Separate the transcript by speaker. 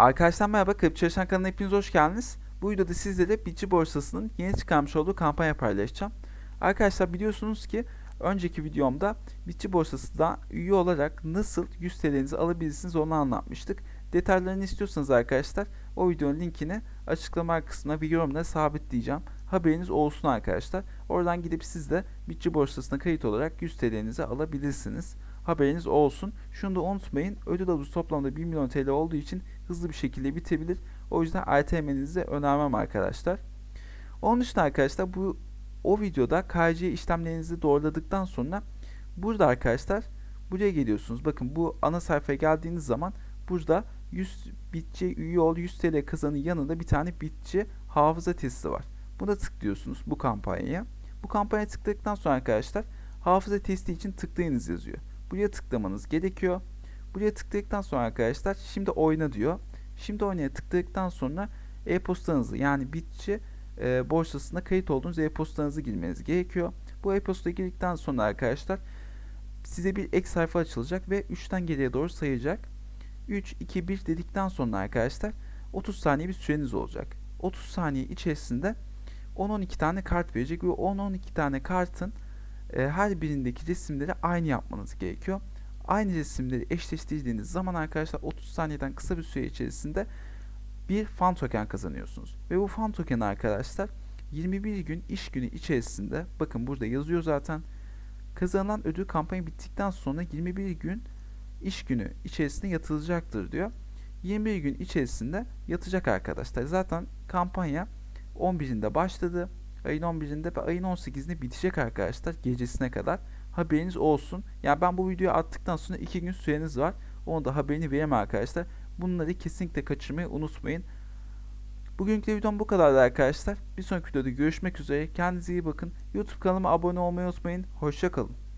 Speaker 1: Arkadaşlar merhaba, Kripto Çalışan kanalına hepiniz hoş geldiniz. Bu videoda sizlere Bitçi borsasının yeni çıkarmış olduğu kampanya paylaşacağım. Arkadaşlar biliyorsunuz ki önceki videomda Bitçi borsasında üye olarak nasıl 100 TL'nizi alabilirsiniz onu anlatmıştık. Detaylarını istiyorsanız arkadaşlar o videonun linkini açıklama kısmına ve yorumlara sabitleyeceğim. Haberiniz olsun arkadaşlar. Oradan gidip siz de Bitçi borsasına kayıt olarak 100 TL'nizi alabilirsiniz. Haberiniz olsun. Şunu da unutmayın. Ödül havuzu toplamda 1 milyon TL olduğu için hızlı bir şekilde bitebilir. O yüzden ertelemenizi önermem arkadaşlar. Onun dışında arkadaşlar bu o videoda KC işlemlerinizi doğruladıktan sonra burada arkadaşlar buraya geliyorsunuz. Bakın bu ana sayfaya geldiğiniz zaman burada 100 bitçi üye ol 100 TL kazanın yanında bir tane bitçi hafıza testi var. Buna tıklıyorsunuz bu kampanyaya. Bu kampanyaya tıkladıktan sonra arkadaşlar hafıza testi için tıklayınız yazıyor. Buraya tıklamanız gerekiyor. Buraya tıkladıktan sonra arkadaşlar şimdi oyna diyor. Şimdi oynaya tıkladıktan sonra e-postanızı yani Bitçi e, borsasına kayıt olduğunuz e-postanızı girmeniz gerekiyor. Bu e-postaya girdikten sonra arkadaşlar size bir ek sayfa açılacak ve 3'ten geriye doğru sayacak. 3, 2, 1 dedikten sonra arkadaşlar 30 saniye bir süreniz olacak. 30 saniye içerisinde 10-12 tane kart verecek ve 10-12 tane kartın e, her birindeki resimleri aynı yapmanız gerekiyor. Aynı resimleri eşleştirdiğiniz zaman arkadaşlar 30 saniyeden kısa bir süre içerisinde bir fan token kazanıyorsunuz. Ve bu fan token arkadaşlar 21 gün iş günü içerisinde bakın burada yazıyor zaten kazanılan ödül kampanya bittikten sonra 21 gün iş günü içerisinde yatılacaktır diyor. 21 gün içerisinde yatacak arkadaşlar. Zaten kampanya 11'inde başladı. Ayın 11'inde ve ayın 18'inde bitecek arkadaşlar gecesine kadar. Haberiniz olsun. Yani ben bu videoyu attıktan sonra 2 gün süreniz var. Onu da haberini vereyim arkadaşlar. Bunları kesinlikle kaçırmayı unutmayın. Bugünkü videom bu kadardı arkadaşlar. Bir sonraki videoda görüşmek üzere. Kendinize iyi bakın. YouTube kanalıma abone olmayı unutmayın. Hoşçakalın.